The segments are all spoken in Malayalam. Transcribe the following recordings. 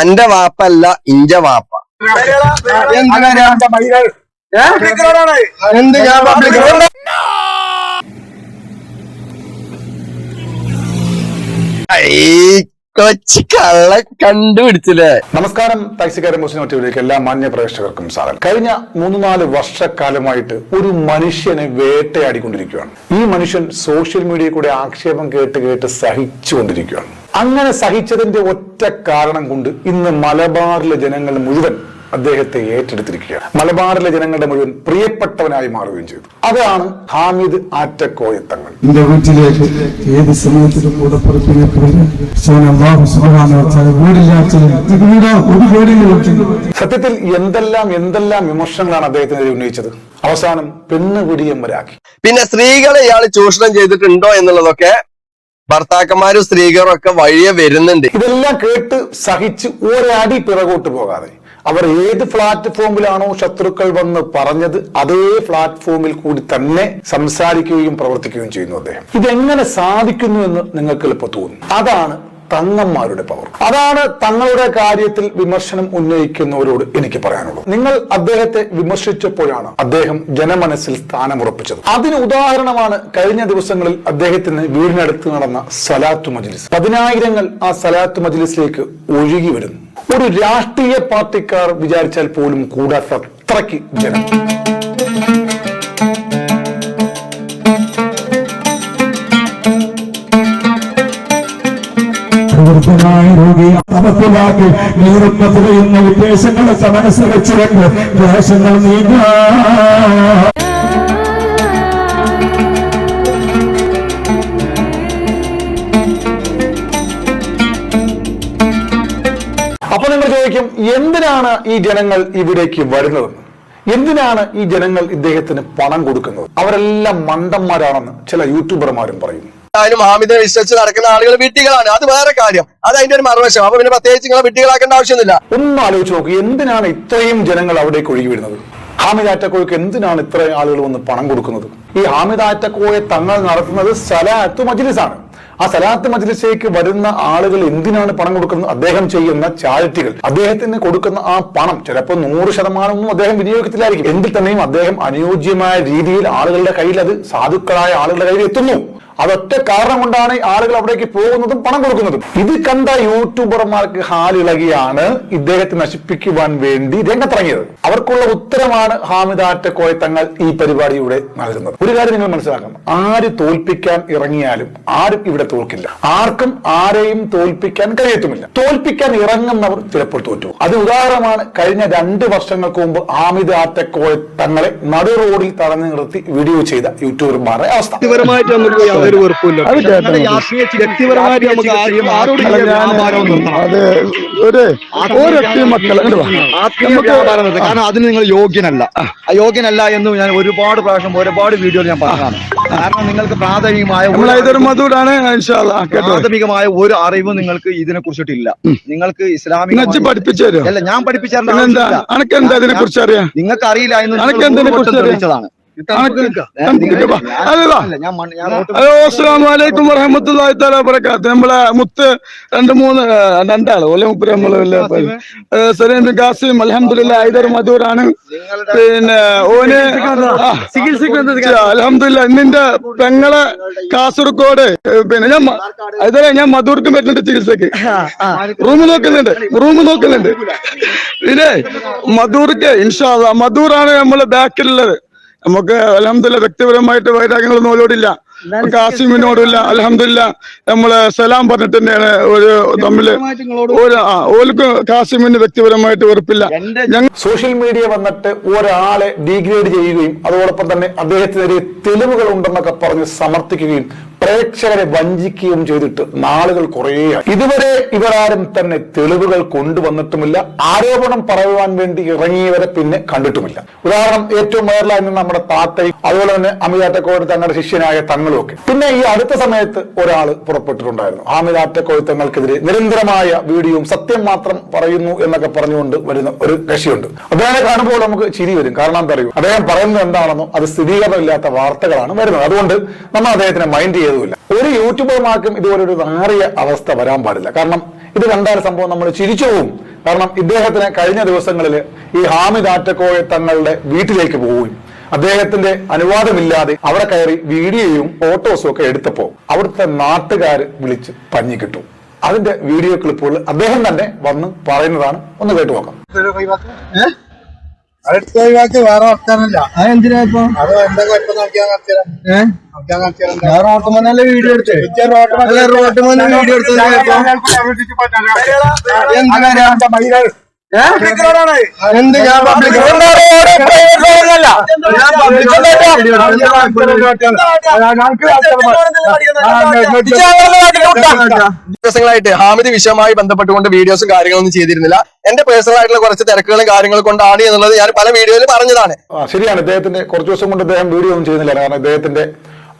അന്റെ വാപ്പല്ല ഇഞ്ച വാപ്പ. എന്ത് ഞാൻ പബ്ലിക് കൊച്ചി കള്ള കണ്ടുപിടിച്ചില്ലേ? നമസ്കാരം ടാക്സിക്കാരൻ മുസ്ലിം ടിവിയിലേക്ക് എല്ലാ മാന്യ പ്രേക്ഷകർക്കും സ്വാഗതം. കഴിഞ്ഞ മൂന്ന് നാല് വർഷക്കാലമായിട്ട് ഒരു മനുഷ്യനെ വേട്ടയാടിക്കൊണ്ടിരിക്കുകയാണ്. ഈ മനുഷ്യൻ സോഷ്യൽ മീഡിയയിൽ കൂടെ ആക്ഷേപം കേട്ട് കേട്ട് സഹിച്ചുകൊണ്ടിരിക്കുകയാണ്. അങ്ങനെ സഹിച്ചതിന്റെ ഒറ്റ കാരണം കൊണ്ട് ഇന്ന് മലബാറിലെ ജനങ്ങൾ മുഴുവൻ അദ്ദേഹത്തെ ഏറ്റെടുത്തിരിക്കുകയാണ്. മലബാറിലെ ജനങ്ങളുടെ മുഴുവൻ പ്രിയപ്പെട്ടവനായി മാറുകയും ചെയ്തു. അതാണ് ഹാമിദ് ആറ്റക്കോയത്തങ്ങൾ എന്റെ വീട്ടിലേക്ക് ഏത് സമയത്തിലും കൂടെ സത്യത്തിൽ എന്തെല്ലാം എന്തെല്ലാം വിമർശങ്ങളാണ് അദ്ദേഹത്തിനെതിരെ ഉന്നയിച്ചത്? അവസാനം പെണ്ണ് പിടിയം വരാക്കി പിന്നെ സ്ത്രീകളെ ഇയാൾ ചൂഷണം ചെയ്തിട്ടുണ്ടോ എന്നുള്ളതൊക്കെ ഭർത്താക്കന്മാരും സ്ത്രീകളും ഒക്കെ വഴിയെ വരുന്നുണ്ട്. ഇതെല്ലാം കേട്ട് സഹിച്ച് ഒരടി പിറകോട്ട് പോകാതെ അവർ ഏത് പ്ലാറ്റ്ഫോമിലാണോ ശത്രുക്കൾ വന്ന് പറഞ്ഞത് അതേ പ്ലാറ്റ്ഫോമിൽ കൂടി തന്നെ സംസാരിക്കുകയും പ്രവർത്തിക്കുകയും ചെയ്യുന്നു അദ്ദേഹം. ഇതെങ്ങനെ സാധിക്കുന്നു എന്ന് നിങ്ങൾക്ക് എളുപ്പം തോന്നും. അതാണ് തങ്ങന്മാരുടെ പവർ അതാണ് തങ്ങളുടെ കാര്യത്തിൽ വിമർശനം ഉന്നയിക്കുന്നവരോട് എനിക്ക് പറയാനുള്ളത്. നിങ്ങൾ അദ്ദേഹത്തെ വിമർശിച്ചപ്പോഴാണ് അദ്ദേഹം ജനമനസ്സിൽ സ്ഥാനമുറപ്പിച്ചത്. അതിന് ഉദാഹരണമാണ് കഴിഞ്ഞ ദിവസങ്ങളിൽ അദ്ദേഹത്തിന് വീടിനടുത്ത് നടന്ന സലാത്തു മജ്ലിസ്. പതിനായിരങ്ങൾ ആ സലാത്തു മജ്ലിസിലേക്ക് ഒഴുകി വരുന്നു. ഒരു രാഷ്ട്രീയ പാർട്ടിക്കാർ വിചാരിച്ചാൽ പോലും കൂടാത്ത അത്രയ്ക്ക് ജനം. പ്രവൃത്തനായ രോഗി അപത്തിലാക്കി നീറുന്ന പുകയുന്ന ഉദ്ദേശങ്ങളൊക്കെ മനസ്സിൽ വെച്ചുകൊണ്ട് ദേശങ്ങൾ നീങ്ങാ ചോദിക്കും എന്തിനാണ് ഈ ജനങ്ങൾ ഇവിടേക്ക് വരുന്നത്? എന്തിനാണ് ഈ ജനങ്ങൾ ഇദ്ദേഹത്തിന് പണം കൊടുക്കുന്നത്? അവരെല്ലാം മണ്ടന്മാരാണെന്ന് ചില യൂട്യൂബർമാരും പറയുന്നു. ആയാലും ഹാമിദിനെ വിശ്വസിച്ച് നടക്കുന്ന ആളുകൾ വിട്ടികളാണ് അത് വേറെ കാര്യം. അത് അതിന്റെ ഒരു മറുവശം. അപ്പൊ പിന്നെ പ്രത്യേകിച്ച് നിങ്ങളെ വിട്ടികളാക്കേണ്ട ആവശ്യമൊന്നുമില്ല. ഒന്ന് ആലോചിച്ച് നോക്കൂ. എന്തിനാണ് ഇത്രയും ജനങ്ങൾ അവിടേക്ക് ഒഴുകി വരുന്നത്? ഹാമിദ് ആറ്റക്കോയ്ക്ക് എന്തിനാണ് ഇത്രയും ആളുകൾ വന്ന് പണം കൊടുക്കുന്നത്? ഈ ഹാമിദ് ആറ്റക്കോയെ തങ്ങൾ നടത്തുന്നത് സലാത്ത് മജ്ലിസാണ്. ആ സലാത്ത് മജ്ലിസിലേക്ക് വരുന്ന ആളുകൾ എന്തിനാണ് പണം കൊടുക്കുന്നത്? അദ്ദേഹം ചെയ്യുന്ന ചാരിറ്റികൾ. അദ്ദേഹത്തിന് കൊടുക്കുന്ന ആ പണം ചിലപ്പോൾ നൂറ് ശതമാനമൊന്നും അദ്ദേഹം വിനിയോഗിക്കത്തില്ലായിരിക്കും. എങ്കിൽ തന്നെയും അദ്ദേഹം അനുയോജ്യമായ രീതിയിൽ ആളുകളുടെ കയ്യിൽ അത് സാധുക്കളായ ആളുകളുടെ കയ്യിൽ എത്തുന്നു. അതൊറ്റ കാരണം കൊണ്ടാണ് ആളുകൾ അവിടേക്ക് പോകുന്നതും പണം കൊടുക്കുന്നതും. ഇത് കണ്ട യൂട്യൂബർമാർക്ക് ഹാലിളകിയാണ് ഇദ്ദേഹത്തെ നശിപ്പിക്കുവാൻ വേണ്ടി രംഗത്തിറങ്ങിയത്. അവർക്കുള്ള ഉത്തരമാണ് ഹാമിദ് ആറ്റക്കോയ തങ്ങൾ ഈ പരിപാടിയുടെ നൽകുന്നത്. ഒരു കാര്യം നിങ്ങൾ മനസ്സിലാക്കണം. ആര് തോൽപ്പിക്കാൻ ഇറങ്ങിയാലും ആരും ഇവിടെ തോൽക്കില്ല. ആർക്കും ആരെയും തോൽപ്പിക്കാൻ കഴിയത്തുമില്ല. തോൽപ്പിക്കാൻ ഇറങ്ങുന്നവർ ചിലപ്പോൾ തോറ്റു. അത് ഉദാഹരണമാണ് കഴിഞ്ഞ രണ്ട് വർഷങ്ങൾക്ക് മുമ്പ് ഹാമിദ് ആറ്റക്കോയ തങ്ങളെ നടു റോഡിൽ തടഞ്ഞു നിർത്തി വീഡിയോ ചെയ്ത യൂട്യൂബർമാരുടെ അവസ്ഥ. യാതൊരു വെറുപ്പില്ല വ്യക്തിപരമായിട്ട് നമുക്ക് ആരെയും ആരോടും. അത് ഒരു ഒരൊറ്റ. കാരണം അതിന് നിങ്ങൾ യോഗ്യനല്ല. യോഗ്യനല്ല എന്ന് ഞാൻ ഒരുപാട് പ്രാവശ്യം ഒരുപാട് വീഡിയോയിൽ ഞാൻ പറഞ്ഞതാണ്. കാരണം നിങ്ങൾക്ക് പ്രാഥമികമായ ഒരു പ്രാഥമികമായ ഒരു അറിവും നിങ്ങൾക്ക് ഇതിനെ കുറിച്ചിട്ടില്ല. നിങ്ങൾക്ക് ഇസ്ലാമിക പഠിപ്പിച്ചു അല്ല ഞാൻ പഠിപ്പിച്ചാൽ നിങ്ങൾക്ക് അറിയില്ല എന്ന് അനക്ക് നിങ്ങൾ എന്തിനെ ഒരു വട്ടം കുറിച്ച് അറിയാം? തെളിയിച്ചതാണ് അനക്ക് ഏ, എന്തിനെ നിങ്ങൾ- വാ. ഞാൻ- അത് വാ. അല്ല, ഞാൻ മണ്ണ്- ഞാൻ റോട്ട് ഹലോ അസ്സാം വലൈക്കും വറഹമത്തല്ലാഹി തആല വബറകാത്ത്. നമ്മളെ മുത്ത് രണ്ട് മൂന്ന് രണ്ടാൾ. ഓലെ മുപ്പര് നമ്മൾ ബിൻ ഖാസിം അൽഹംദുലില്ലാ ഹൈദർ മധൂറാണ്. പിന്നെ ഓന് അലഹമില്ല ഇന്നിന്റെ പെങ്ങളെ കാസർഗോഡ് പിന്നെ ഞാൻ മ- ഞാൻ മധൂർക്കും പറ്റുന്നുണ്ട് ചികിത്സക്ക് റൂം നോക്കുന്നുണ്ട് റൂം നോക്കുന്നുണ്ട്. പിന്നെ മധൂർക്ക് ഇൻഷാല്ല മധൂറാണ് നമ്മളെ ബാക്കിലുള്ളത്. നമുക്ക് അലഹമില്ല വ്യക്തിപരമായിട്ട് വൈരാഗ്യങ്ങളൊന്നും ഓലോടില്ല കാസിമിനോടില്ല അലഹമില്ല നമ്മൾ സലാം പറഞ്ഞിട്ട് തന്നെയാണ് ഒരു തമ്മിൽ ഓർക്ക് കാസിമിന് വ്യക്തിപരമായിട്ട് വെറുപ്പില്ല. സോഷ്യൽ മീഡിയ വന്നിട്ട് ഒരാളെ ഡീഗ്രേഡ് ചെയ്യുകയും അതോടൊപ്പം തന്നെ അദ്ദേഹത്തിനെതിരെ തെളിവുകൾ ഉണ്ടെന്നൊക്കെ പറഞ്ഞ് സമർത്ഥിക്കുകയും പ്രേക്ഷകരെ വഞ്ചിക്കുകയും ചെയ്തിട്ട് നാളുകൾ കുറേയായി ഇതുവരെ ഇവരാരും തന്നെ തെളിവുകൾ കൊണ്ടുവന്നിട്ടുമില്ല. ആരോപണം പറയുവാൻ വേണ്ടി ഇറങ്ങിയവരെ പിന്നെ കണ്ടിട്ടുമില്ല. ഉദാഹരണം ഏറ്റവും വൈറലായി നിന്ന് നമ്മുടെ താത്തയും അതുപോലെ തന്നെ അമിതാറ്റക്കോട് തങ്ങളുടെ ശിഷ്യനായ തങ്ങളും ഒക്കെ. പിന്നെ ഈ അടുത്ത സമയത്ത് ഒരാൾ പുറപ്പെട്ടിട്ടുണ്ടായിരുന്നു. ആമിതാറ്റക്കോട് തങ്ങൾക്കെതിരെ നിരന്തരമായ വീഡിയോയും സത്യം മാത്രം പറയുന്നു എന്നൊക്കെ പറഞ്ഞുകൊണ്ട് വരുന്ന ഒരു കക്ഷിയുണ്ട് അദ്ദേഹത്തെ കാണുമ്പോൾ നമുക്ക് ചിരി വരും. കാരണം എന്താ അറിയൂ? അദ്ദേഹം പറയുന്നത് എന്താണെന്നോ അത് സ്ഥിരീകരണമില്ലാത്ത വാർത്തകളാണ് വരുന്നത്. അതുകൊണ്ട് നമ്മൾ അദ്ദേഹത്തിനെ മൈൻഡ് ചെയ്തുമില്ല ഒരു യൂട്യൂബർമാർക്കും ഇതുപോലെ ഒരു നാറിയ അവസ്ഥ വരാൻ പാടില്ല. കാരണം ഇത് കണ്ടാൽ സംഭവം നമ്മൾ ചിരിച്ചു പോകും. കാരണം ഇദ്ദേഹത്തിന് കഴിഞ്ഞ ദിവസങ്ങളിൽ ഈ ഹാമിദ് ആറ്റക്കോയെ തങ്ങളുടെ വീട്ടിലേക്ക് പോവുകയും അദ്ദേഹത്തിന്റെ അനുവാദമില്ലാതെ അവിടെ കയറി വീഡിയോയും ഫോട്ടോസും ഒക്കെ എടുത്തപ്പോ അവിടുത്തെ നാട്ടുകാർ വിളിച്ച് പഞ്ഞി കിട്ടും അതിന്റെ വീഡിയോ ക്ലിപ്പുകൾ അദ്ദേഹം തന്നെ വന്ന് പറയുന്നതാണ്. ഒന്ന് കേട്ടു നോക്കാം. അടുത്ത ഒഴിവാക്കി വേറെ വർത്താനല്ല അതെന്തിനാ ഇപ്പൊ? അത് എന്താ കുഴപ്പം നടത്തിയാൽ ഞാൻ റോട്ടുമന്നല്ലേ വീഡിയോ എടുത്ത്. എന്താ റോട്ടുമന്ന വീഡിയോ എടുത്തത് എന്ത് ഞാൻ പബ്ലിക് ദിവസങ്ങളായിട്ട് ഹാമിദ് വിഷയമായി ബന്ധപ്പെട്ടുകൊണ്ട് വീഡിയോസും കാര്യങ്ങളൊന്നും ചെയ്തിരുന്നില്ല. എന്റെ പേഴ്സണൽ ആയിട്ടുള്ള കുറച്ച് തിരക്കുകളും കാര്യങ്ങളും കൊണ്ടാണ് എന്നുള്ളത് ഞാൻ പല വീഡിയോയിൽ പറഞ്ഞതാണ് ശരിയാണ്. ഇദ്ദേഹത്തിന്റെ കുറച്ച് ദിവസം കൊണ്ട് അദ്ദേഹം വീഡിയോ ഒന്നും ചെയ്യുന്നില്ല. കാരണം ഇദ്ദേഹത്തിന്റെ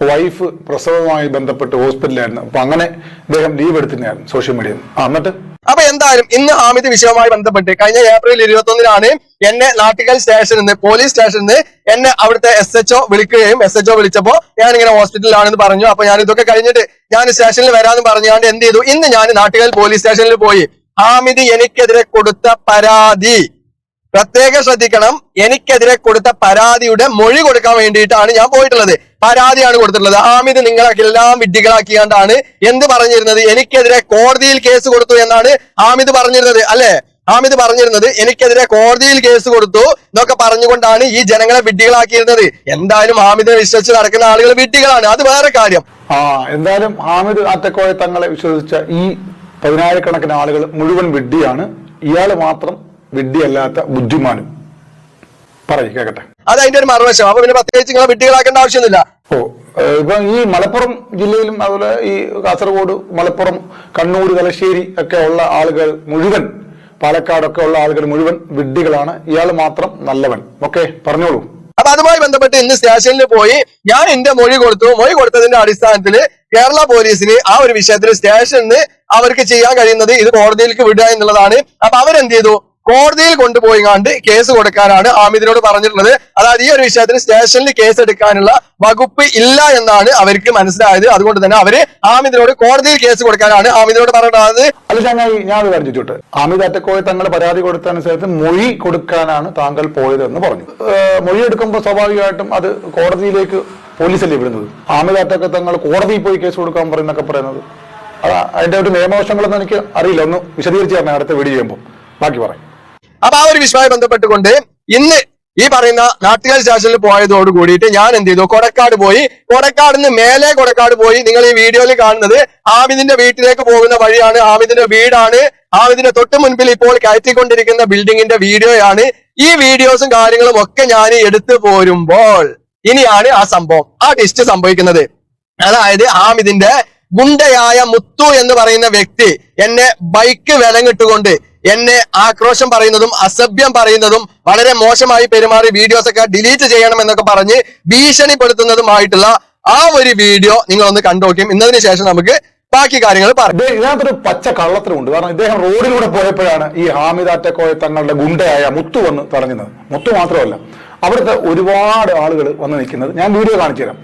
വൈഫ് പ്രസവവുമായി ബന്ധപ്പെട്ട് ഹോസ്പിറ്റലിലായിരുന്നു. അപ്പൊ അങ്ങനെ അദ്ദേഹം ലീവ് എടുത്തിരുന്നായിരുന്നു സോഷ്യൽ മീഡിയ എന്നിട്ട്? അപ്പൊ എന്തായാലും ഇന്ന് ഹാമിദ് വിഷയവുമായി ബന്ധപ്പെട്ട് കഴിഞ്ഞ ഏപ്രിൽ ഇരുപത്തി ഒന്നിനാണ് എന്നെ നാട്ടിക്കൽ സ്റ്റേഷനിൽ നിന്ന് പോലീസ് സ്റ്റേഷനിൽ നിന്ന് എന്നെ അവിടുത്തെ എസ് എച്ച് ഒ വിളിക്കുകയും എസ് എച്ച് ഒ വിളിച്ചപ്പോ ഞാൻ ഇങ്ങനെ ഹോസ്പിറ്റലിലാണെന്ന് പറഞ്ഞു. അപ്പൊ ഞാൻ ഇതൊക്കെ കഴിഞ്ഞിട്ട് ഞാൻ സ്റ്റേഷനിൽ വരാമെന്ന് പറഞ്ഞുകൊണ്ട് എന്ത് ചെയ്തു? ഇന്ന് ഞാൻ നാട്ടുകൽ പോലീസ് സ്റ്റേഷനിൽ പോയി. ഹാമിദ് എനിക്കെതിരെ കൊടുത്ത പരാതി. പ്രത്യേകം ശ്രദ്ധിക്കണം. എനിക്കെതിരെ കൊടുത്ത പരാതിയുടെ മൊഴി കൊടുക്കാൻ വേണ്ടിയിട്ടാണ് ഞാൻ പോയിട്ടുള്ളത്. പരാതിയാണ് കൊടുത്തിട്ടുള്ളത്. ഹാമിദ് നിങ്ങളൊക്കെ എല്ലാം വിഡ്ഢികളാക്കിയാണ്ടാണ് എന്ത് പറഞ്ഞിരുന്നത്? എനിക്കെതിരെ കോടതിയിൽ കേസ് കൊടുത്തു എന്നാണ് ഹാമിദ് പറഞ്ഞിരുന്നത് അല്ലെ? ഹാമിദ് പറഞ്ഞിരുന്നത് എനിക്കെതിരെ കോടതിയിൽ കേസ് കൊടുത്തു എന്നൊക്കെ പറഞ്ഞുകൊണ്ടാണ് ഈ ജനങ്ങളെ വിഡ്ഢികളാക്കിയിരുന്നത്. എന്തായാലും ഹാമിദിനെ വിശ്വസിച്ച് നടക്കുന്ന ആളുകൾ വിഡ്ഢികളാണ്. അത് വേറെ കാര്യം. ആ എന്തായാലും ഹാമിദ് ആറ്റക്കോയ തങ്ങളെ വിശ്വസിച്ച ഈ പതിനായിരക്കണക്കിന് ആളുകൾ മുഴുവൻ വിഡ്ഢിയാണ്. ഇയാൾ മാത്രം വിഡ്ഢിയല്ലാത്ത ബുദ്ധിമാനും. പറയും കേക്കട്ടെ. അത് അതിന്റെ ഒരു മറുവശം. അപ്പൊ പിന്നെ പ്രത്യേകിച്ച് നിങ്ങളെ വിഡ്ഢികളാക്കേണ്ട ആവശ്യമൊന്നുമില്ല. ഓ ഇപ്പൊ ഈ മലപ്പുറം ജില്ലയിലും അതുപോലെ ഈ കാസർഗോഡ് മലപ്പുറം കണ്ണൂർ തലശ്ശേരി ഒക്കെ ഉള്ള ആളുകൾ മുഴുവൻ പാലക്കാടൊക്കെ ഉള്ള ആളുകൾ മുഴുവൻ വിഡ്ഢികളാണ്. ഇയാൾ മാത്രം നല്ലവൻ. ഓക്കെ പറഞ്ഞോളൂ. അപ്പൊ അതുമായി ബന്ധപ്പെട്ട് ഇന്ന് സ്റ്റേഷനിൽ പോയി ഞാൻ എന്റെ മൊഴി കൊടുത്തു. മൊഴി കൊടുത്തതിന്റെ അടിസ്ഥാനത്തിൽ കേരള പോലീസിന് ആ ഒരു വിഷയത്തിൽ സ്റ്റേഷനിൽ അവർക്ക് ചെയ്യാൻ കഴിയുന്നത് ഇത് കോടതിയിലേക്ക് വിടുക എന്നുള്ളതാണ്. അപ്പൊ അവരെന്ത് ചെയ്തു? കോടതിയിൽ കൊണ്ടുപോയി കണ്ട് കേസ് കൊടുക്കാനാണ് ആമിദിനോട് പറഞ്ഞിട്ടുള്ളത്. അതായത് ഈ ഒരു വിഷയത്തിൽ സ്റ്റേഷനിൽ കേസ് എടുക്കാനുള്ള വകുപ്പ് ഇല്ല എന്നാണ് അവർക്ക് മനസ്സിലായത്. അതുകൊണ്ട് തന്നെ അവർ ആമിദിനോട് കോടതിയിൽ കേസ് കൊടുക്കാനാണ് ആമിദിനോട് പറഞ്ഞിട്ടുള്ളത്. അല്ല ഞാൻ ഒരു ആമിദ് അറ്റക്കോയ തങ്ങൾ പരാതി കൊടുത്തനുസരിച്ച് മൊഴി കൊടുക്കാനാണ് താങ്കൾ പോയതെന്ന് പറഞ്ഞു. മൊഴി എടുക്കുമ്പോൾ സ്വാഭാവികമായിട്ടും അത് കോടതിയിലേക്ക് പോലീസല്ലേ വിടുന്നത്? ആമിദ് അറ്റക്ക തങ്ങൾ കോടതിയിൽ പോയി കേസ് കൊടുക്കാൻ പറയുന്നൊക്കെ പറയുന്നത്. അതാ അതിന്റെ ഒരു നിയമവശങ്ങളൊന്നും എനിക്ക് അറിയില്ല. ഒന്ന് വിശദീകരിച്ച് തരണം അടുത്ത വീഡിയോ ചെയ്യുമ്പോൾ. ബാക്കി പറയും. അപ്പൊ ആ ഒരു വിഷയവുമായി ബന്ധപ്പെട്ടുകൊണ്ട് ഇന്ന് ഈ പറയുന്ന നാട്ടുകാർ സ്റ്റേഷനിൽ പോയതോട് കൂടിയിട്ട് ഞാൻ എന്ത് ചെയ്തു? കൊടക്കാട് പോയി. കൊടക്കാട് നിന്ന് മേലെ കൊടക്കാട് പോയി. നിങ്ങൾ ഈ വീഡിയോയിൽ കാണുന്നത് ആമിദിന്റെ വീട്ടിലേക്ക് പോകുന്ന വഴിയാണ്. ആമിദിന്റെ വീടാണ്. ആമിദിന്റെ തൊട്ട് മുൻപിൽ ഇപ്പോൾ കയറ്റിക്കൊണ്ടിരിക്കുന്ന ബിൽഡിങ്ങിന്റെ വീഡിയോയാണ്. ഈ വീഡിയോസും കാര്യങ്ങളും ഒക്കെ ഞാൻ എടുത്തു പോരുമ്പോൾ ഇനിയാണ് ആ സംഭവം. ആ ടിസ്റ്റ് സംഭവിക്കുന്നത്. അതായത് ആമിദിന്റെ ഗുണ്ടയായ മുത്തു എന്ന് പറയുന്ന വ്യക്തി എന്നെ ബൈക്ക് വിലങ്ങിട്ടുകൊണ്ട് എന്നെ ആക്രോശം പറയുന്നതും അസഭ്യം പറയുന്നതും വളരെ മോശമായി പെരുമാറി വീഡിയോസ് ഒക്കെ ഡിലീറ്റ് ചെയ്യണം എന്നൊക്കെ പറഞ്ഞ് ഭീഷണിപ്പെടുത്തുന്നതുമായിട്ടുള്ള ആ ഒരു വീഡിയോ നിങ്ങൾ ഒന്ന് കണ്ടോക്കും ഇന്നതിന് ശേഷം നമുക്ക് ബാക്കി കാര്യങ്ങൾ പറഞ്ഞു ഇതിനകത്തൊരു പച്ച കള്ളത്തരമുണ്ട്. കാരണം ഇദ്ദേഹം റോഡിലൂടെ പോയപ്പോഴാണ് ഈ ഹാമിദ് തങ്ങളുടെ ഗുണ്ടയായ മുത്തു വന്ന് തടഞ്ഞത്. മുത്തു മാത്രമല്ല അവിടുത്തെ ഒരുപാട് ആളുകൾ വന്ന് നിൽക്കുന്നത്. ഞാൻ വീഡിയോ കാണിച്ചു തരാം.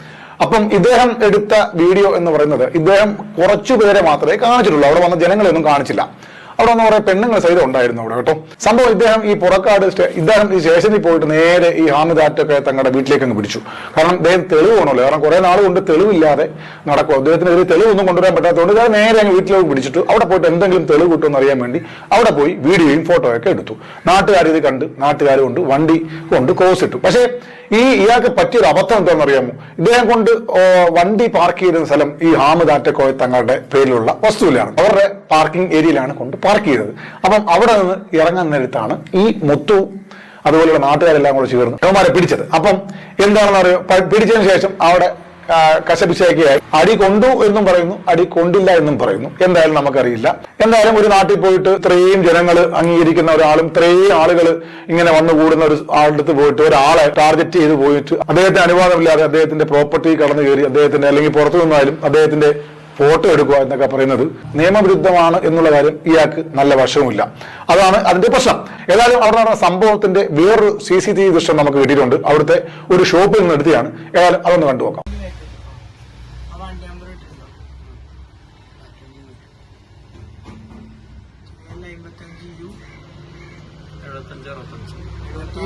അപ്പം ഇദ്ദേഹം എടുത്ത വീഡിയോ എന്ന് പറയുന്നത് ഇദ്ദേഹം കുറച്ചു പേരെ മാത്രമേ കാണിച്ചിട്ടുള്ളൂ. അവിടെ വന്ന ജനങ്ങളെയൊന്നും കാണിച്ചില്ല. അവിടെ വന്ന് കുറെ പെണ്ണുങ്ങൾ സഹിതം ഉണ്ടായിരുന്നു അവിടെ കേട്ടോ. സംഭവം ഇദ്ദേഹം ഈ പുറക്കാട് ഇദ്ദേഹം ഈ സ്റ്റേഷനിൽ പോയിട്ട് നേരെ ഈ ഹാമിദാറ്റൊക്കെ തങ്ങളുടെ വീട്ടിലേക്ക് അങ്ങ് പിടിച്ചു. കാരണം ഇദ്ദേഹം തെളിവ് വേണമല്ലോ. കാരണം കുറെ നാൾ കൊണ്ട് തെളിവില്ലാതെ നടക്കും. അദ്ദേഹത്തിന് ഒരു തെളിവൊന്നും കൊണ്ടുവരാൻ പറ്റാത്തതുകൊണ്ട് ഇദ്ദേഹം നേരെ അങ്ങ് വീട്ടിലേക്ക് പിടിച്ചിട്ട്. അവിടെ പോയിട്ട് എന്തെങ്കിലും തെളിവ് കിട്ടുമെന്ന് അറിയാൻ വേണ്ടി അവിടെ പോയി വീഡിയോയും ഫോട്ടോയൊക്കെ എടുത്തു. നാട്ടുകാർ ഇത് കണ്ട് നാട്ടുകാർ കൊണ്ട് വണ്ടി കൊണ്ട് കോസ് ഇട്ടു. പക്ഷേ ഈ ഇയാൾക്ക് പറ്റിയൊരു അബദ്ധം എന്താണെന്ന് അറിയാമോ ഇദ്ദേഹം കൊണ്ട് വണ്ടി പാർക്ക് ചെയ്തിരുന്ന സ്ഥലം ഈ ഹാമിദ് ആറ്റക്കോയ തങ്ങളുടെ പേരിലുള്ള വസ്തുവിലാണ്. അവരുടെ പാർക്കിംഗ് ഏരിയയിലാണ് കൊണ്ട് പാർക്ക് ചെയ്തത്. അപ്പം അവിടെ നിന്ന് ഇറങ്ങാൻ നേരത്താണ് ഈ മുത്തു അതുപോലെയുള്ള നാട്ടുകാരെല്ലാം കൂടെ ചേർന്ന് അവന്മാരെ പിടിച്ചത്. അപ്പം എന്താണെന്ന് അറിയോ പിടിച്ചതിന് ശേഷം അവിടെ കശപിശയൊക്കെയായി അടി കൊണ്ടു എന്നും പറയുന്നു അടി കൊണ്ടില്ല എന്നും പറയുന്നു. എന്തായാലും നമുക്കറിയില്ല. എന്തായാലും ഒരു നാട്ടിൽ പോയിട്ട് ഇത്രയും ജനങ്ങൾ അംഗീകരിക്കുന്ന ഒരാളും ഇത്രയും ആളുകൾ ഇങ്ങനെ വന്നു കൂടുന്ന ഒരു ആളുടെ പോയിട്ട് ഒരാളെ ടാർഗറ്റ് ചെയ്ത് പോയിട്ട് അദ്ദേഹത്തെ അനുവാദമില്ലാതെ അദ്ദേഹത്തിന്റെ പ്രോപ്പർട്ടി കടന്നു കയറി അദ്ദേഹത്തിന്റെ അല്ലെങ്കിൽ പുറത്തു നിന്നാലും അദ്ദേഹത്തിന്റെ ഫോട്ടോ എടുക്കുക എന്നൊക്കെ പറയുന്നത് നിയമവിരുദ്ധമാണ് എന്നുള്ള കാര്യം ഇയാൾക്ക് നല്ല വശവുമില്ല. അതാണ് അതിന്റെ പ്രശ്നം. ഏതായാലും അവിടെ നടന്ന സംഭവത്തിന്റെ വേറൊരു സി സി ടി വി ദൃശ്യം നമുക്ക് കിട്ടിയിട്ടുണ്ട്. അവിടുത്തെ ഒരു ഷോപ്പിൽ നിന്ന് എടുത്തിയാണ് ഏതായാലും അതൊന്ന് കണ്ടു നോക്കാം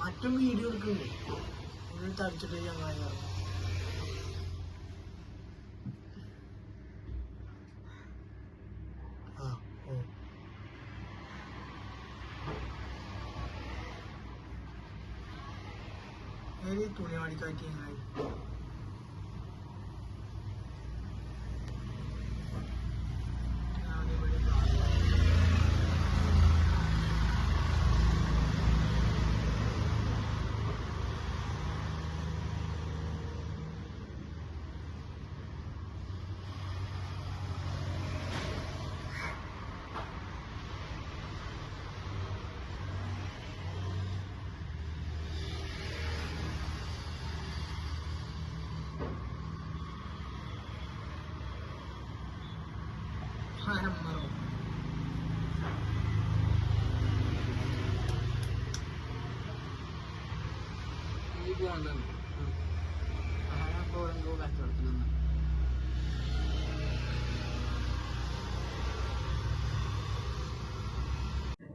മറ്റും വീഡിയോ എടുക്കുന്നുണ്ട് തടിച്ചിട്ട് ചങ്ങായി ആ ഓ. ഏത് തുണി മടിക്കാറ്റി ചങ്ങായി ഞാനിവിടെ കാണുന്നു. ഹാരമ്മറോ ഈ പോകണ്ടോ ആരപ്പോ എന്തോ കച്ചവടത്തിനൊന്നും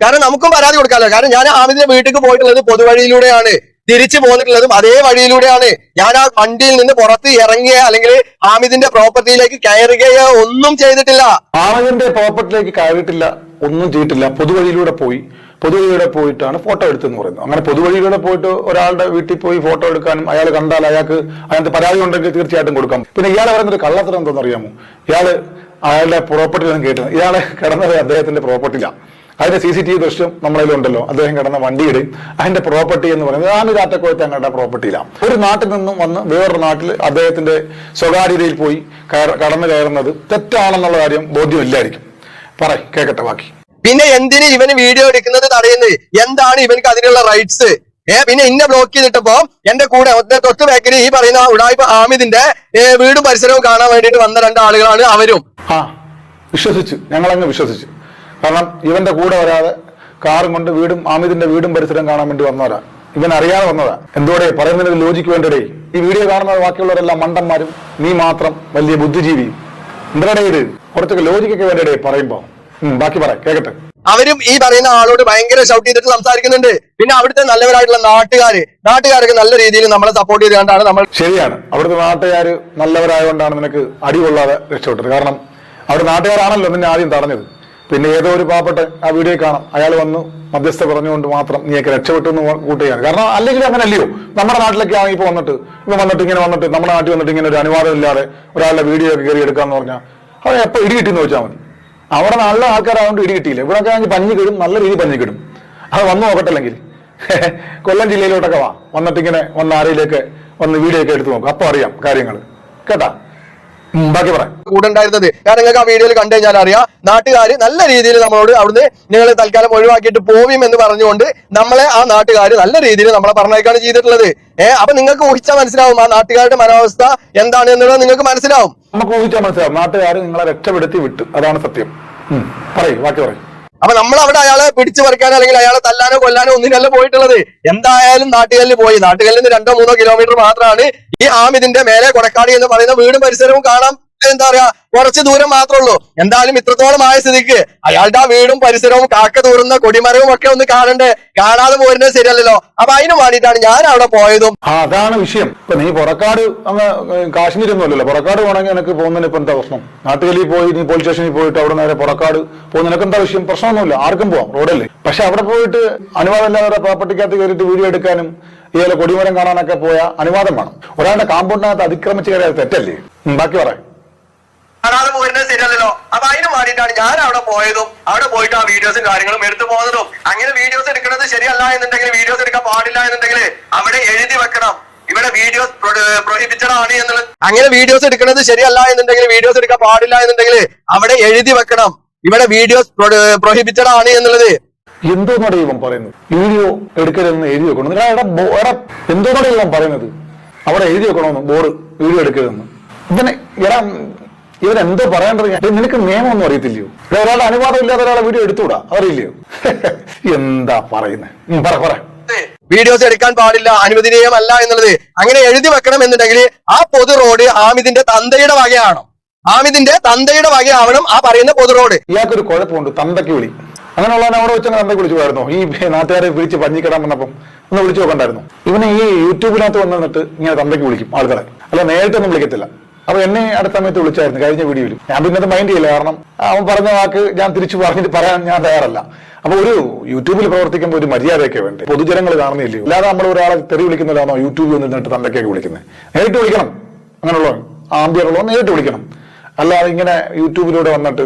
കാരണം നമുക്കും പരാതി കൊടുക്കാലോ കാരണം ഞാൻ ഹാമിദിന്റെ വീട്ടിലേക്ക് പോയിട്ടുള്ളത് പൊതുവഴിയിലൂടെയാണ്. തിരിച്ചു പോന്നിട്ടുള്ളതും അതേ വഴിയിലൂടെയാണ്. ഞാൻ ആ വണ്ടിയിൽ നിന്ന് പുറത്ത് ഇറങ്ങിയ അല്ലെങ്കിൽ ഹാമിദിന്റെ പ്രോപ്പർട്ടിയിലേക്ക് കയറുകയോ ഒന്നും ചെയ്തിട്ടില്ല. ഹാമിദിന്റെ പ്രോപ്പർട്ടിയിലേക്ക് കയറിയിട്ടില്ല ഒന്നും ചെയ്തിട്ടില്ല. പൊതുവഴിയിലൂടെ പോയി. പൊതുവഴിയിലൂടെ പോയിട്ടാണ് ഫോട്ടോ എടുത്തെന്ന് പറയുന്നത്. അങ്ങനെ പൊതുവഴിയിലൂടെ പോയിട്ട് ഒരാളുടെ വീട്ടിൽ പോയി ഫോട്ടോ എടുക്കാനും അയാൾ കണ്ടാൽ അയാൾക്ക് അതിനകത്ത് പരാതി ഉണ്ടെങ്കിൽ തീർച്ചയായിട്ടും കൊടുക്കാം. പിന്നെ ഇയാൾ പറയുന്നൊരു കള്ളത്തരം എന്താണെന്ന് അറിയാമോ? ഇയാൾ അയാളുടെ പ്രോപ്പർട്ടിയിലൊന്നും കേട്ടത് ഇയാൾ കിടന്നത് അദ്ദേഹത്തിന്റെ പ്രോപ്പർട്ടിയിലാണ് അതിന്റെ സി സി ടി വി ദൃശ്യം നമ്മളതിൽ ഉണ്ടല്ലോ. അദ്ദേഹം കിടന്ന വണ്ടിയുടെയും അതിന്റെ പ്രോപ്പർട്ടി എന്ന് പറയുന്നത് ആമിരാറ്റക്കോയത്ത് തങ്ങളുടെ പ്രോപ്പർട്ടിയിലാണ് ഒരു നാട്ടിൽ നിന്നും വന്ന് വേറൊരു നാട്ടിൽ അദ്ദേഹത്തിന്റെ സ്വകാര്യതയിൽ പോയി കടന്നു കയറുന്നത് തെറ്റാണെന്നുള്ള കാര്യം ബോധ്യമില്ലായിരിക്കും. പറ കേക്കട്ടെ ബാക്കി. പിന്നെ എന്തിന് ഇവന് വീഡിയോ എടുക്കുന്നത് തടയുന്നത്? എന്താണ് ഇവനക്ക് അതിനുള്ള റൈറ്റ്സ് ഏ പിന്നെ ഇന്നെ ബ്ലോക്ക് ചെയ്തിട്ടപ്പോ എന്റെ കൂടെ തൊട്ട് ബാക്കിൽ ഈ പറയുന്ന ഉടായ്പ ആമിദിന്റെ വീടും പരിസരവും കാണാൻ വേണ്ടിയിട്ട് വന്ന രണ്ട് ആളുകളാണ് അവരും. ആ വിശ്വസിച്ചു. ഞങ്ങളങ്ങ് വിശ്വസിച്ചു. കാരണം ഇവന്റെ കൂടെ വരാതെ കാറും കൊണ്ട് വീടും ആമിദിന്റെ വീടും പരിസരം കാണാൻ വേണ്ടി വന്നവരാ. ഇവൻ അറിയാതെ വന്നതാ. എന്തോടെ പറയുന്നതിന് ലോജിക്ക് വേണ്ടടേ. ഈ വീഡിയോ കാണുന്ന ബാക്കിയുള്ളവരെല്ലാം മണ്ടന്മാരും നീ മാത്രം വലിയ ബുദ്ധിജീവി എന്തരടേ ഇത്? കുറച്ചൊക്കെ ലോജിക്കൊക്കെ വേണ്ടടേ പറയുമ്പോ. ബാക്കി പറ കേക്കട്ടെ. അവരും ഈ പറയുന്ന ആളോട് ഭയങ്കര ഷൗട്ട് ചെയ്തിട്ട് സംസാരിക്കുന്നുണ്ട്. പിന്നെ അവിടുത്തെ നല്ലവരായിട്ടുള്ള നാട്ടുകാര് നാട്ടുകാരൊക്കെ നല്ല രീതിയിൽ നമ്മളെ സപ്പോർട്ട് ചെയ്തുകൊണ്ടാണ് നമ്മൾ ശരിയാണ്. അവിടുത്തെ നാട്ടുകാർ നല്ലവരായതുകൊണ്ടാണ് നിനക്ക് അടി കൊള്ളാതെ രക്ഷപ്പെട്ടത്. കാരണം അവിടെ നാട്ടുകാരാണല്ലോ നിന്നെ ആദ്യം തടഞ്ഞത്. പിന്നെ ഏതോ ഒരു പാവപ്പെട്ട ആ വീഡിയോ കാണാം. അയാൾ വന്നു മധ്യസ്ഥ പറഞ്ഞുകൊണ്ട് മാത്രം നീയൊക്കെ രക്ഷപ്പെട്ടു എന്ന് കൂട്ടുകയാണ് കാരണം അല്ലെങ്കിൽ അങ്ങനെ അല്ലയോ നമ്മുടെ നാട്ടിലൊക്കെ ആണെങ്കിൽ ഇപ്പൊ വന്നിട്ട് ഇപ്പൊ വന്നിട്ട് ഇങ്ങനെ വന്നിട്ട് നമ്മുടെ നാട്ടിൽ വന്നിട്ട് ഇങ്ങനെ ഒരു അനുവാദം ഇല്ലാതെ ഒരാളുടെ വീഡിയോ ഒക്കെ കയറി എടുക്കാന്ന് പറഞ്ഞാൽ അവൻ എപ്പോ ഇടി കിട്ടിയെന്ന് വെച്ചാൽ മതി. അവിടെ നല്ല ആൾക്കാരായതുകൊണ്ട് ഇടി കിട്ടിയില്ല. ഇവിടെ ആണെങ്കിൽ പഞ്ഞി കിടും നല്ല രീതിയിൽ പഞ്ഞി കിടും. അത് വന്നു നോക്കട്ടില്ലെങ്കിൽ കൊല്ലം ജില്ലയിലോട്ടൊക്കെ വാ. വന്നിട്ട് ഇങ്ങനെ വന്ന് ആരെയിലേക്ക് വന്ന് വീഡിയോ ഒക്കെ എടുത്ത് നോക്കും. അപ്പൊ അറിയാം കാര്യങ്ങൾ കേട്ടാ? ബാക്കി പറയാം കൂടെ ഉണ്ടായിരുന്നത്. കാരണം നിങ്ങൾക്ക് ആ വീഡിയോയിൽ കണ്ടു കഴിഞ്ഞാൽ അറിയാം. നാട്ടുകാർ നല്ല രീതിയിൽ നമ്മളോട് അവിടുന്ന് നിങ്ങൾ തൽക്കാലം ഒഴിവാക്കിയിട്ട് പോവും എന്ന് പറഞ്ഞുകൊണ്ട് നമ്മളെ ആ നാട്ടുകാർ നല്ല രീതിയിൽ നമ്മളെ പറഞ്ഞേക്കാണ് ചെയ്തിട്ടുള്ളത്. ഏഹ് അപ്പൊ നിങ്ങൾക്ക് ഊഹിച്ചാൽ മനസ്സിലാവും ആ നാട്ടുകാരുടെ മനോവസ്ഥ എന്താണ് എന്നുള്ളത് നിങ്ങൾക്ക് മനസ്സിലാവും. നമുക്ക് ഊഹിച്ചാൽ മനസ്സിലാവും. നാട്ടുകാർ നിങ്ങളെ രക്ഷപ്പെടുത്തി വിട്ടു. അതാണ് സത്യം. പറയൂ ബാക്കി പറയും. അപ്പൊ നമ്മൾ അവിടെ അയാളെ പിടിച്ചു പറിക്കാനോ അല്ലെങ്കിൽ അയാളെ തല്ലാനോ കൊല്ലാനോ ഒന്നിനല്ല പോയിട്ടുള്ളത്. എന്തായാലും നാട്ടുകല്ലിൽ പോയി. നാട്ടുകല്ലിൽ നിന്ന് രണ്ടോ മൂന്നോ കിലോമീറ്റർ മാത്രമാണ് ഈ ആമിതിന്റെ മേലെ കൊടക്കാടി എന്ന് പറയുന്ന വീടും പരിസരവും കാണാം. എന്താ പറയാ കുറച്ച് ദൂരം മാത്രമേ ഉള്ളൂ. എന്തായാലും ഇത്രത്തോളം ആയ സ്ഥിതിക്ക് അയാളുടെ ആ വീടും പരിസരവും കാക്ക തൂറുന്ന കൊടിമരവും ഒക്കെ ഒന്ന് കാണണ്ടേ? കാണാതെ പോരുന്നത് ശരിയല്ലല്ലോ. അപ്പൊ അതിന് വേണ്ടിയിട്ടാണ് ഞാൻ അവിടെ പോയതും. അതാണ് വിഷയം. ഇപ്പൊ നീ പുറക്കാട് ഒന്നുമല്ലല്ലോ പുറക്കാട് പോകണമെങ്കിൽ എനിക്ക് പോകുന്നതിന് ഇപ്പൊ എന്താ പ്രശ്നം? നാട്ടുകലി പോയി നീ പോലീസ് സ്റ്റേഷനിൽ പോയിട്ട് അവിടെ നേരെ പുറക്കാട് പോകുന്ന നിനക്ക് എന്താ വിഷയം? പ്രശ്നമൊന്നുമില്ല. ആർക്കും പോവാം റോഡല്ലേ. പക്ഷെ അവിടെ പോയിട്ട് അനുവാദമില്ലാതെ പ്രോപ്പർട്ടിക്കകത്ത് കയറിയിട്ട് വീഡിയോ എടുക്കാനും ഇതുപോലെ കൊടിമരം കാണാനൊക്കെ പോയ അനുവാദം വേണം. ഒരാളുടെ കാമ്പൗണ്ടിനകത്ത് അതിക്രമിച്ച് കയറിയത് തെറ്റല്ലേ? ബാക്കി പറയാം കാണാതെ പോരുന്നത് ശരിയല്ലല്ലോ. അപ്പൊ അതിന് വേണ്ടിയിട്ടാണ് ഞാൻ അവിടെ പോയതും അവിടെ പോയിട്ട് ആ വീഡിയോസും കാര്യങ്ങളും എടുത്തു പോകുന്നതും. അങ്ങനെ വീഡിയോസ് എടുക്കുന്നത് ശരിയല്ല എന്നുണ്ടെങ്കിൽ വീഡിയോസ് എടുക്കാൻ പാടില്ല എന്നുണ്ടെങ്കിൽ അവിടെ എഴുതി വെക്കണം. ഇവിടെ വീഡിയോസ് പ്രൊഹിബിറ്റഡ് ആണ് എന്നുള്ളത് അങ്ങനെ വീഡിയോസ് എടുക്കുന്നത് ശരിയല്ല എന്നുണ്ടെങ്കിൽ വീഡിയോസ് എടുക്കാൻ പാടില്ല എന്നുണ്ടെങ്കിൽ അവിടെ എഴുതി വെക്കണം. ഇവിടെ വീഡിയോസ് പ്രൊഹിബിറ്റഡ് ആണ് എന്നുള്ളത്. എന്തോന്നോടെ ഇവൻ പറയുന്നത്? വീഡിയോ എടുക്കരുതെന്ന് എഴുതി വെക്കണം. എടാ, എടാ, ഇവൻ പറയുന്നത്? അവിടെ എഴുതി വെക്കണമെന്ന് ബോർഡ് വീഡിയോ എടുക്കരുതെന്ന്. ഇവനെ എടാ ഇവൻ എന്തോ പറയേണ്ടത് ഞാൻ- നിനക്ക് നിയമമൊന്നും അറിയത്തില്ലയോ? ഒരാളുടെ അനുവാദം ഇല്ലാതെ ഒരാളെ വീഡിയോ എടുത്തുകൂടാ? അറിയില്ലയോ എന്താ പറയുന്നത് പറ പറ. വീഡിയോസ് എടുക്കാൻ പാടില്ല അനുവദനീയമല്ല എന്നുള്ളത് അങ്ങനെ എഴുതി വെക്കണം എന്നുണ്ടെങ്കിൽ ആ പൊതു റോഡ് ആമിദിന്റെ തന്തയുടെ വകയാണോ ആമിദിന്റെ തന്തയുടെ വകയാവണം ആ പറയുന്ന പൊതു റോഡ്. ഇയാൾക്കൊരു കുഴപ്പമുണ്ട് തന്തയ്ക്ക് വിളി. അങ്ങനെയുള്ളവനെ അവിടെ വെച്ച് തന്തയ്ക്ക് വിളിച്ചു പോയിരുന്നു ഈ നാട്ടുകാരെ വിളിച്ച് പഞ്ഞിക്കിടാൻ വന്നപ്പം ഒന്ന് വിളിച്ചു നോക്കണ്ടായിരുന്നു. ഇവനെ ഈ യൂട്യൂബിനകത്ത് വന്നിട്ട് ഇങ്ങനെ തന്തയ്ക്ക് വിളിക്കും ആൾക്കാരെ. അല്ല നേരിട്ടൊന്നും വിളിക്കത്തില്ല. അപ്പൊ എന്നെ അടുത്ത സമയത്ത് വിളിച്ചായിരുന്നു കഴിഞ്ഞ വീഡിയോയിൽ. ഞാൻ പിന്നെ അത് മൈൻഡ് ചെയ്യില്ല കാരണം അവൻ പറഞ്ഞ വാക്ക് ഞാൻ തിരിച്ചു പറഞ്ഞിട്ട് പറയാൻ ഞാൻ തയ്യാറല്ല. അപ്പൊ ഒരു യൂട്യൂബിൽ പ്രവർത്തിക്കുമ്പോൾ ഒരു മര്യാദയൊക്കെ വേണ്ടേ? പൊതുജനങ്ങൾ കാണുന്നില്ലയോ? അല്ലാതെ നമ്മൾ ഒരാളെ തെറി വിളിക്കുന്നില്ലാന്നോ യൂട്യൂബിൽ നിന്നിട്ട് തന്തയ്ക്കൊക്കെ വിളിക്കുന്നത്? നേരിട്ട് വിളിക്കണം. അങ്ങനെയുള്ള ആംബിയറുള്ളോ നേരിട്ട് വിളിക്കണം. അല്ലാതെ ഇങ്ങനെ യൂട്യൂബിലൂടെ വന്നിട്ട്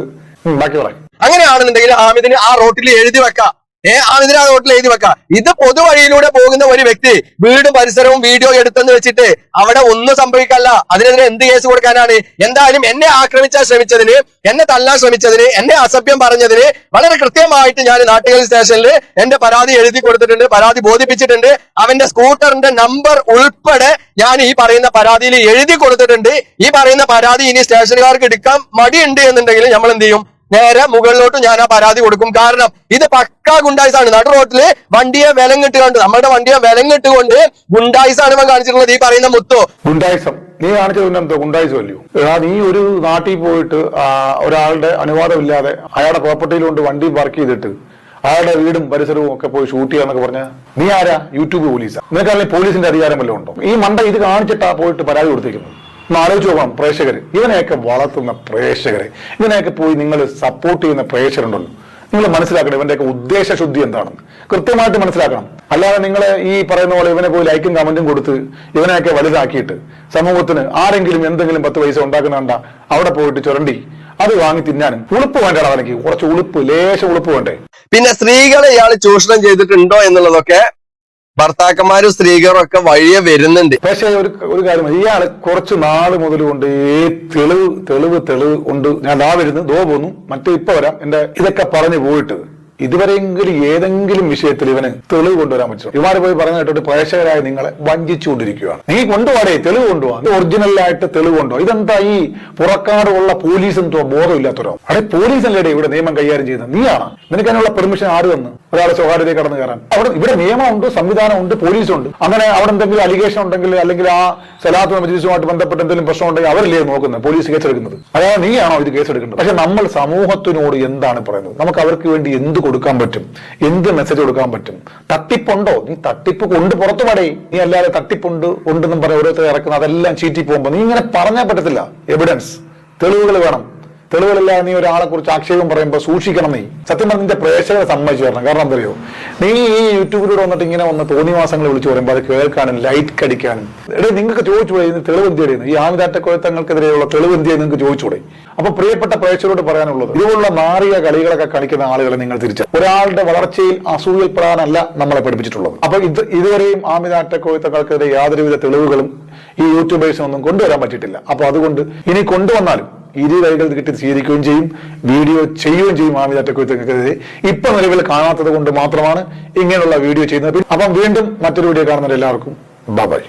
ബാക്കി പറയാം അങ്ങനെയാണെന്നുണ്ടെങ്കിൽ ആമിദിന് ആ റോട്ടിൽ എഴുതി വെക്കാം. ഏ ആ റോട്ടിൽ എഴുതി വെക്കാം. ഇത് പൊതുവഴിയിലൂടെ പോകുന്ന ഒരു വ്യക്തി വീടും പരിസരവും വീഡിയോ എടുത്തെന്ന് വെച്ചിട്ട് അവിടെ ഒന്നും സംഭവിക്കല്ല. അതിനെതിരെ എന്ത് കേസ് കൊടുക്കാനാണ്? എന്തായാലും എന്നെ ആക്രമിച്ചാൽ ശ്രമിച്ചതിന് എന്നെ തല്ലാൻ ശ്രമിച്ചതിന് എന്നെ അസഭ്യം പറഞ്ഞതിന് വളരെ കൃത്യമായിട്ട് ഞാൻ നാട്ടുകൾ സ്റ്റേഷനിൽ എന്റെ പരാതി എഴുതി കൊടുത്തിട്ടുണ്ട് പരാതി ബോധിപ്പിച്ചിട്ടുണ്ട്. അവന്റെ സ്കൂട്ടറിന്റെ നമ്പർ ഉൾപ്പെടെ ഞാൻ ഈ പറയുന്ന പരാതിയിൽ എഴുതി കൊടുത്തിട്ടുണ്ട്. ഈ പറയുന്ന പരാതി ഇനി സ്റ്റേഷനുകാർക്ക് എടുക്കാൻ മടിയുണ്ട് എന്നുണ്ടെങ്കിൽ നമ്മൾ എന്ത് ചെയ്യും? നേരെ മുകളിലോട്ട് ഞാൻ ആ പരാതി കൊടുക്കും. കാരണം ഇത് പക്കാ ഗുണ്ടായിസാണ്. നടു റോട്ടിൽ വണ്ടിയെ വിലങ്ങിട്ടുകൊണ്ട് നമ്മുടെ വണ്ടിയെ വിലങ്ങിട്ടുകൊണ്ട് ഗുണ്ടായിസാണ് ഇവൻ കാണിച്ചിട്ടുള്ളത്. ഈ പറയുന്ന മുത്തോ. ഗുണ്ടായിസം. നീ കാണിച്ചത് എന്തോ? ഗുണ്ടായിസം നീ ഒരു നാട്ടിൽ പോയിട്ട് ഒരാളുടെ അനുവാദമില്ലാതെ അയാളുടെ പ്രോപ്പർട്ടിയിൽ കൊണ്ട് വണ്ടി പാർക്ക് ചെയ്തിട്ട് അയാളുടെ വീടും പരിസരവും ഒക്കെ പോയി ഷൂട്ട് ചെയ്യാന്നൊക്കെ പറഞ്ഞ? നീ ആരാ? യൂട്യൂബ് പോലീസാ. നിനക്കറിയാം പോലീസിന്റെ അധികാരം വല്ലതും ഉണ്ടോ? ഈ മണ്ട ഇത് കാണിച്ചിട്ടാ പോയിട്ട് പരാതി കൊടുത്തിരിക്കുന്നത് ഒന്ന് ആലോചിച്ച് നോക്കണം പ്രേക്ഷകർ ഇവനെയൊക്കെ വളർത്തുന്ന പ്രേക്ഷകരെ. ഇവനെയൊക്കെ പോയി നിങ്ങൾ സപ്പോർട്ട് ചെയ്യുന്ന പ്രേക്ഷകരുണ്ടല്ലോ. നിങ്ങൾ മനസ്സിലാക്കണം ഇവന്റെയൊക്കെ ഉദ്ദേശശുദ്ധി എന്താണെന്ന് കൃത്യമായിട്ട് മനസ്സിലാക്കണം. അല്ലാതെ നിങ്ങൾ ഈ പറയുന്ന പോലെ ഇവനെ പോയി ലൈക്കും കമന്റും കൊടുത്ത് ഇവനെയൊക്കെ വലുതാക്കിയിട്ട് സമൂഹത്തിന് ആരെങ്കിലും എന്തെങ്കിലും പത്ത് പൈസ ഉണ്ടാക്കുന്ന കണ്ട അവിടെ പോയിട്ട് ചുരണ്ടി. അത് വാങ്ങി തിന്നാനും. ഉളുപ്പ് വേണ്ടടാ എനിക്ക് കുറച്ച് ഉളുപ്പ് ലേശ ഉളുപ്പ് വേണ്ടേ. പിന്നെ സ്ത്രീകളെ ഇയാൾ ചൂഷണം ചെയ്തിട്ടുണ്ടോ എന്നുള്ളതൊക്കെ ഭർത്താക്കന്മാരും സ്ത്രീകളും ഒക്കെ വഴിയെ വരുന്നുണ്ട്. പക്ഷേ ഒരു ഒരു കാര്യം ഇയാൾ കുറച്ച് നാൾ മുതൽ കൊണ്ട് തെളിവ് തെളിവ് തെളിവ് ഉണ്ട്. ഞാൻ ദാ വരുന്നു. ദോ പോന്നു. മറ്റേ ഇപ്പൊ വരാം. എന്റെ ഇതൊക്കെ പറഞ്ഞു പോയിട്ട്. ഇതുവരെയെങ്കിലും ഏതെങ്കിലും വിഷയത്തിൽ ഇവന് തെളിവ് കൊണ്ടുവരാൻ പറ്റും ഇവർ പോയി പറഞ്ഞു കേട്ടിട്ട് പ്രേക്ഷകരായ നിങ്ങളെ വഞ്ചിച്ചുകൊണ്ടിരിക്കുകയാണ്. നീ കൊണ്ടുപോടേ തെളിവ് കൊണ്ടുപോകാം ഒറിജിനലായിട്ട് തെളിവ് കൊണ്ടുപോകാം ഇതെന്താ ഈ പുറക്കാടുള്ള പോലീസും ബോധമില്ലാത്തവരോ? അവിടെ പോലീസ് അല്ലേടെ ഇവിടെ നിയമം കൈകാര്യം ചെയ്യുന്നത്? നീയാണ്? നിനക്ക് അതിനുള്ള പെർമിഷൻ ആര് തന്നു? ഒരാളെ സ്വകാര്യതയിൽ കടന്നു കയറാൻ. അവിടെ ഇവിടെ നിയമമുണ്ട് സംവിധാനമുണ്ട് പോലീസുണ്ട്. അങ്ങനെ അവിടെ എന്തെങ്കിലും അലിഗേഷൻ ഉണ്ടെങ്കിൽ അല്ലെങ്കിൽ ആ സലാത്ത് മജീസുമായിട്ട് ബന്ധപ്പെട്ട് എന്തെങ്കിലും പ്രശ്നം ഉണ്ടെങ്കിൽ അവരല്ലേ നോക്കുന്നത്? പോലീസ് കേസെടുക്കുന്നത്. അതായത് നീയാണോ ഇത് കേസെടുക്കുന്നത്? പക്ഷെ നമ്മൾ സമൂഹത്തിനോട് എന്താണ് പറയുന്നത്? നമുക്ക് അവർക്ക് വേണ്ടി എന്ത് കൊടുക്കാൻ പറ്റും? എന്ത് മെസ്സേജ് കൊടുക്കാൻ പറ്റും? തട്ടിപ്പുണ്ടോ? നീ തട്ടിപ്പ് കൊണ്ട് പുറത്തു പടേ. നീ അല്ലാതെ തട്ടിപ്പുണ്ട് ഉണ്ടെന്നും പറയാം ഓരോരുത്തർ ഇറക്കുന്ന അതെല്ലാം ചീറ്റി പോകുമ്പോൾ നീ ഇങ്ങനെ പറഞ്ഞാൽ പറ്റത്തില്ല. എവിഡൻസ് തെളിവുകൾ വേണം. തെളിവുകളില്ലാതെ നീ ഒരാളെ കുറിച്ച് ആക്ഷേപം പറയുമ്പോൾ സൂക്ഷിക്കണം നീ. സത്യം പറഞ്ഞ നിന്റെ പ്രേക്ഷകരെ സമ്മതിച്ചു തരണം. കാരണം എന്തറിയോ? നീ ഈ യൂട്യൂബിലൂടെ വന്നിട്ട് ഇങ്ങനെ വന്ന് തോന്നിവാസങ്ങൾ വിളിച്ചു പറയുമ്പോൾ അത് കേൾക്കാനും ലൈറ്റ് അടിക്കാനും എടേ നിങ്ങൾക്ക് ചോദിച്ചുകൂടെ ഇതിന് തെളിവ് എന്ത് ചെയ്യുന്നു ഈ ആമിതാറ്റ കൊഴുത്തങ്ങൾക്കെതിരെയുള്ള തെളിവ് എന്ത് ചെയ്യുന്നു നിങ്ങൾക്ക് ചോദിച്ചുകൂടെ അപ്പൊ പ്രിയപ്പെട്ട പ്രേക്ഷകരോട് പറയാനുള്ളത് ഇതുപോലുള്ള മാറിയ കളികളൊക്കെ കളിക്കുന്ന ആളുകളെ നിങ്ങൾ തിരിച്ചു ഒരാളുടെ വളർച്ചയിൽ അസൂയപ്പെടാനല്ല നമ്മളെ പഠിപ്പിച്ചിട്ടുള്ളത്. അപ്പൊ ഇത് ഇതുവരെയും ആമിതാറ്റ കൊഴുത്തങ്ങൾക്കെതിരെ യാതൊരുവിധ തെളിവുകളും ഈ യൂട്യൂബേഴ്സിനൊന്നും കൊണ്ടുവരാൻ പറ്റിയിട്ടില്ല. അപ്പൊ അതുകൊണ്ട് ഇനി കൊണ്ടുവന്നാലും ഇരു കൈകൾ കിട്ടി സ്വീകരിക്കുകയും ചെയ്യും വീഡിയോ ചെയ്യുകയും ചെയ്യും ആമിതാറ്റക്കൊഴുത്തങ്ങൾക്കെതിരെ ഇപ്പൊ നിലവിൽ കാണാത്തത് കൊണ്ട് മാത്രമാണ് ഇങ്ങനെയുള്ള വീഡിയോ ചെയ്യുന്നത്. അപ്പം വീണ്ടും മറ്റൊരു വീഡിയോ കാണുന്നവരെല്ലാവർക്കും ബൈ.